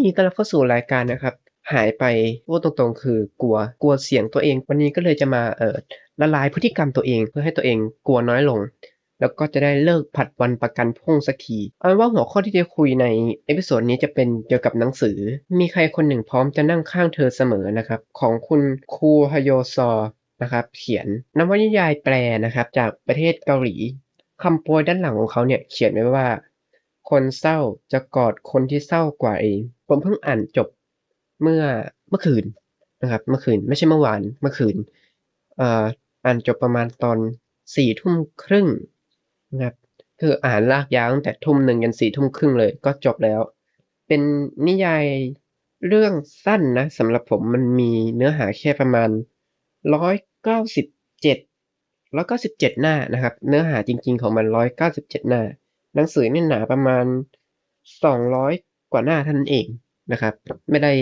นดีต้อนรับเข้าสู่รายการนะครับ หายไปพูดตรงๆ คือกลัวกลัวเสียงตัวเอง วันนี้ก็เลยจะมาเออละลายพฤติกรรมตัวเองเพื่อให้ตัวเองกลัวน้อยลง แล้วก็จะได้เลิกผัดวันประกันพรุ่งสักทีเอาเป็นว่าหัวข้อที่จะคุยในเอพิโซดนี้จะเป็นเกี่ยวกับหนังสือ มีใครคนหนึ่งพร้อมจะนั่งข้างเธอเสมอนะครับ ของคุณคูฮโยซอนะครับ เขียนนวนิยายแปลนะครับ จากประเทศเกาหลีคำโปรยด้านหลังของเขาเนี่ยเขียนไว้ว่า คนเศร้าจะกอดคนที่เศร้ากว่าเอง ผมเพิ่งอ่านจบเมื่อเมื่อคืนนะครับ เมื่อคืนไม่ใช่เมื่อวานเมื่อคืนเอ่ออ่านจบประมาณตอนสี่ทุ่มครึ่งนะครับคืออ่านลากยาวตั้งแต่ทุ่มหนึ่งยันสี่ทุ่มครึ่งเลยก็จบแล้ว เป็นนิยายเรื่องสั้นนะสำหรับผมมันมีเนื้อหาแค่ประมาณร้อยเก้าสิบเจ็ดร้อยเก้าสิบเจ็ดหน้านะครับ เนื้อหาจริง ๆของมันร้อยเก้าสิบเจ็ดหน้า หนังสือเนี่ยหนาประมาณสองร้อยกว่าหน้าเท่านั้นเองนะครับ ไม่ได้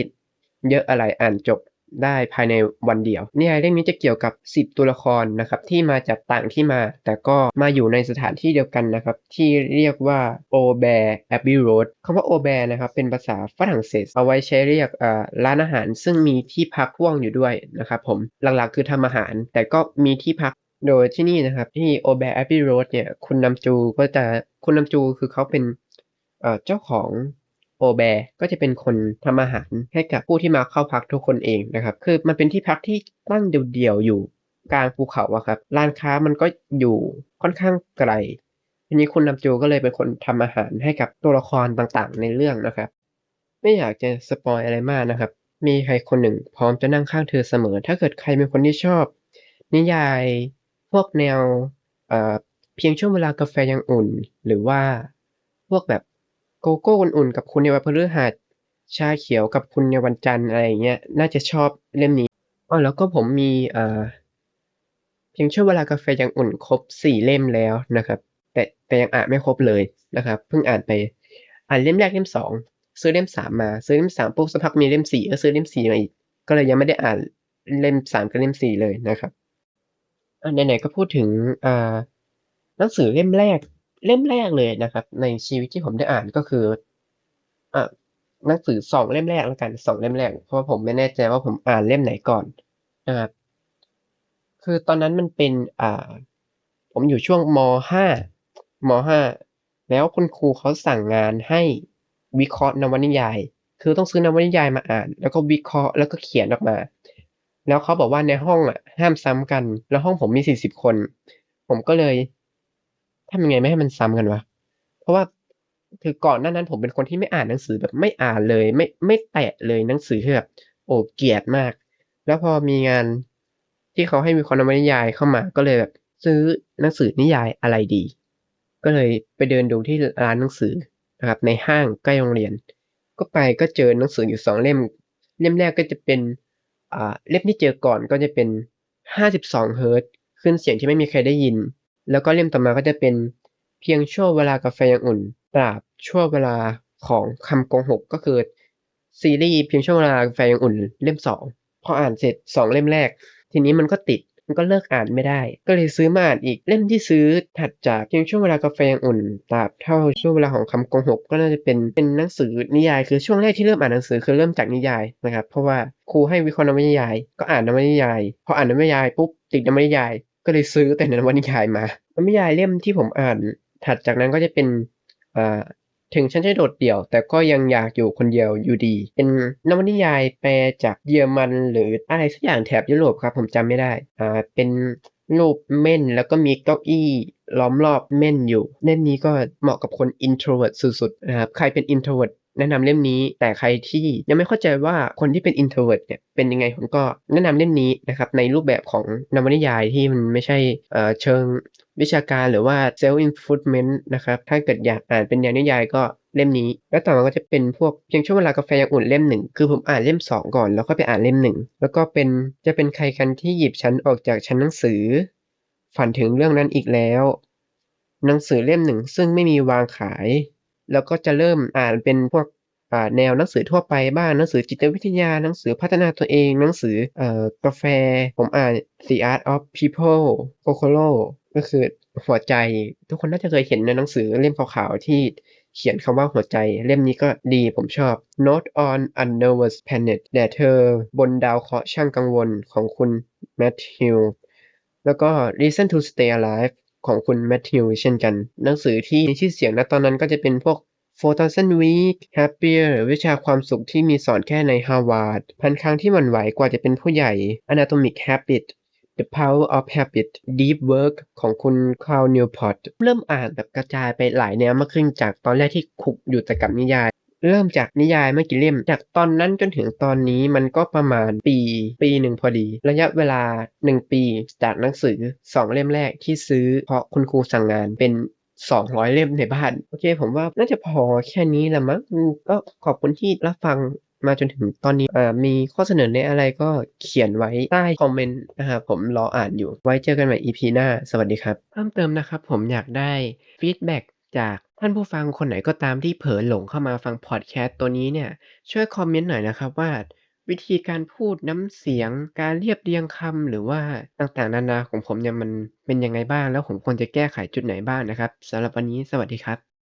เยอะอะไรอ่านจบได้ภายในวันเดียวนิยายเรื่องนี้จะเกี่ยวกับ 10 ตัวละครนะครับที่มาจากต่างที่มา แต่ก็มาอยู่ในสถานที่เดียวกันนะครับ ที่เรียกว่าโอแบร์แอบบี้โรดคำว่าโอแบร์นะครับเป็นภาษาฝรั่งเศส เอาไว้ใช้เรียกร้านอาหาร ซึ่งมีที่พักพ่วงอยู่ด้วยนะครับผมหลักๆคือทำอาหาร แต่ก็มีที่พัก โดยที่นี่นะครับที่โอแบร์แอ b บี้โรดเนี่ยคุณนำจูก็จะคุณนำจูคือเขาเป็นเจ้าของโอแบร์ก็จะเป็นคนทำอาหารให้กับผู้ที่มาเข้าพักทุกคนเองนะครับ คือมันเป็นที่พักที่ตั้งเดี่ยวๆอยู่กลางภูเขาอะครับร้านค้ามันก็อยู่ค่อนข้างไกลทีนี้คุณนำจูก็เลยเป็นคนทำอาหารให้กับตัวละครต่างๆ ในเรื่องนะครับ ไม่อยากจะสปอยอะไรมากนะครับ มีใครคนหนึ่งพร้อมจะนั่งข้างเธอเสมอ ถ้าเกิดใครเป็นคนที่ชอบ นิยาย พวกแนวเพียงช่วงเวลากาแฟยังอุ่น หรือว่าพวกแบบโกโก้อุ่นๆกับคุณในวันพฤหัสชาเขียวกับคุณในวันจันทร์อะไรอย่างเงี้ยน่าจะชอบเล่มนี้อ๋อแล้วก็ผมมีเอ่อเพียงช่วงเวลากาแฟยังอุ่นครบสี่เล่มแล้วนะครับ แต่แต่ยังอ่านไม่ครบเลยนะครับ เพิ่งอ่านไปอ่านเล่มแรกเล่มสองซื้อเล่มสามมา ซื้อเล่มสามปุ๊บสักพักมีเล่มสี่ก็ซื้อเล่มสี่มาอีก ก็เลยยังไม่ได้อ่านเล่มสามกับเล่มสี่เลยนะครับ ไหนๆก็พูดถึงอ่าหนังสือเล่มแรกเล่มแรกเลยนะครับ ในชีวิตที่ผมได้อ่านก็คืออ่าหนังสือสองเล่มแรกแล้วกันสองเล่มแรก เพราะผมไม่แน่ใจว่าผมอ่านเล่มไหนก่อนนะครับคือตอนนั้นมันเป็นอ่า ผมอยู่ช่วงมห้ามห้าแล้วคุณครูเขาสั่งงานให้วิเคราะห์นวนิยาย คือต้องซื้อนวนิยายมาอ่าน แล้วก็วิเคราะห์แล้วก็เขียนออกมา แล้วเขาบอกว่าในห้องอะห้ามซ้ำกัน แล้วห้องผมมีสี่สิบคน ผมก็เลยทำยังไงไม่ให้มันซ้ำกันวะเพราะว่าคือก่อนหน้านั้นผมเป็นคนที่ไม่อ่านหนังสือแบบไม่อ่านเลย ไม่ไม่แตะเลยหนังสือคือแบบโอ้เกลียดมาก แล้วพอมีงานที่เขาให้มีคนนวนิยายเข้ามา ก็เลยแบบซื้อหนังสือนิยายอะไรดี ก็เลยไปเดินดูที่ร้านหนังสือนะครับในห้างใกล้โรงเรียน ก็ไปก็เจอหนังสืออยู่สองเล่ม เล่มแรกก็จะเป็น เล่มที่เจอก่อนก็จะเป็น 52เฮิร์ตขึ้นเสียงที่ไม่มีใครได้ยิน แล้วก็เล่มต่อมาก็จะเป็นเพียงชั่วเวลากาแฟยังอุ่นตราบชั่วเวลาของคำโกหกก็คือซีรีส์เพียงชั่วเวลากาแฟยังอุ่นเล่มสองพออ่านเสร็จสองเล่มแรก ทีนี้มันก็ติด มันก็เลิกอ่านไม่ได้ ก็เลยซื้อมาอ่านอีกเล่มที่ซื้อถัดจากเพียงช่วงเวลากาแฟยังอุ่นตราบเท่าช่วงเวลาของคำโกหกก็น่าจะเป็นเป็นหนังสือนิยาย คือช่วงแรกที่เริ่มอ่านหนังสือคือเริ่มจากนิยายนะครับเพราะว่าครูให้วิเคราะห์นวนิยาย ก็อ่านนวนิยายพออ่านนวนิยายปุ๊บติดนวนิยาย ก็เลยซื้อแต่นวนิยายมานวนิยายเล่มที่ผมอ่าน ถัดจากนั้นก็จะเป็นอ่า ถึงฉันจะโดดเดี่ยว แต่ก็ยังอยากอยู่คนเดียวอยู่ดี เป็นนวนิยายแปลจากเยอรมันหรืออะไรสักอย่างแถบยุโรปครับผมจำไม่ได้อ่าเป็นรูปเม่นแล้วก็มีเก้าอี้ล้อมรอบเม่นอยู่ เล่มนี้ก็เหมาะกับคน introvert สุดๆนะครับใครเป็น introvert แนะนำเล่มนี้ แต่ใครที่ยังไม่เข้าใจว่าคนที่เป็น introvert เนี่ยเป็นยังไงผมก็แนะนำเล่มนี้นะครับในรูปแบบของนวนิยายที่มันไม่ใช่อ่อเชิง วิชาการหรือว่า self improvement นะครับถ้าเกิดอยากอ่านเป็นแนวนิยายก็เล่มนี้ แล้วต่อมาก็จะเป็นพวกเพียงช่วงเวลากาแฟยังอุ่นเล่มหนึ่งคือผมอ่านเล่มสองก่อน แล้วก็ไปอ่านเล่มหนึ่งแล้วก็เป็นจะเป็นใครกันที่หยิบฉันออกจากชั้นหนังสือ ฝันถึงเรื่องนั้นอีกแล้ว หนังสือเล่มหนึ่งซึ่งไม่มีวางขาย แล้วก็จะเริ่มอ่านเป็นพวกแนวหนังสือทั่วไปบ้างหนังสือจิตวิทยาหนังสือพัฒนาตัวเองหนังสือเอ่อกาแฟ ผมอ่าน The Art of People Kokoro ก็คือหัวใจทุกคนน่าจะเคยเห็นในหนังสือเล่มขาวๆที่เขียนคำว่าหัวใจ เล่มนี้ก็ดีผมชอบ Note on a Nervous Planet แด่เธอบนดาวเคราะห์ช่างกังวลของคุณแมทธิวแล้วก็ Reason to Stay Alive ของคุณแมทธิวเช่นกัน หนังสือที่มีชื่อเสียงณตอนนั้นก็จะเป็นพวก4000 Week Happier วิชาความสุขที่มีสอนแค่ในฮาวาดพันครั้งที่หวั่นไหวกว่าจะเป็นผู้ใหญ่ Anatomic Habit The Power of Habit Deep Work ของคุณ Cal Newport เริ่มอ่านแบบกระจายไปหลายแนวมากขึ้นจากตอนแรกที่คลุกอยู่แต่กับนิยาย เริ่มจากนิยายไม่กี่เล่ม จากตอนนั้นจนถึงตอนนี้มันก็ประมาณปี ปีหนึ่งพอดี ระยะเวลา 1 ปีจากหนังสือ 2 เล่มแรกที่ซื้อเพราะคุณครูสั่งงานเป็น200เล่มในบ้าน โอเค ผมว่าน่าจะพอแค่นี้ละมั้งก็ขอบคุณที่รับฟัง มาจนถึงตอนนี้มีข้อเสนอแนะอะไรก็เขียนไว้ใต้คอมเมนต์นะครับผมรออ่านอยู่ ไว้เจอกันใหม่ EP หน้า สวัสดีครับ เพิ่มเติมนะครับผมอยากได้ฟีดแบ็กจากท่านผู้ฟังคนไหนก็ตามที่เผลอหลงเข้ามาฟังพอดแคสต์ตัวนี้เนี่ยช่วยคอมเมนต์หน่อยนะครับว่าวิธีการพูดน้ำเสียง การเรียบเรียงคำหรือว่าต่างๆ นานาของผมเนี่ยมันเป็นยังไงบ้าง แล้วผมควรจะแก้ไขจุดไหนบ้างนะครับสำหรับวันนี้สวัสดีครับ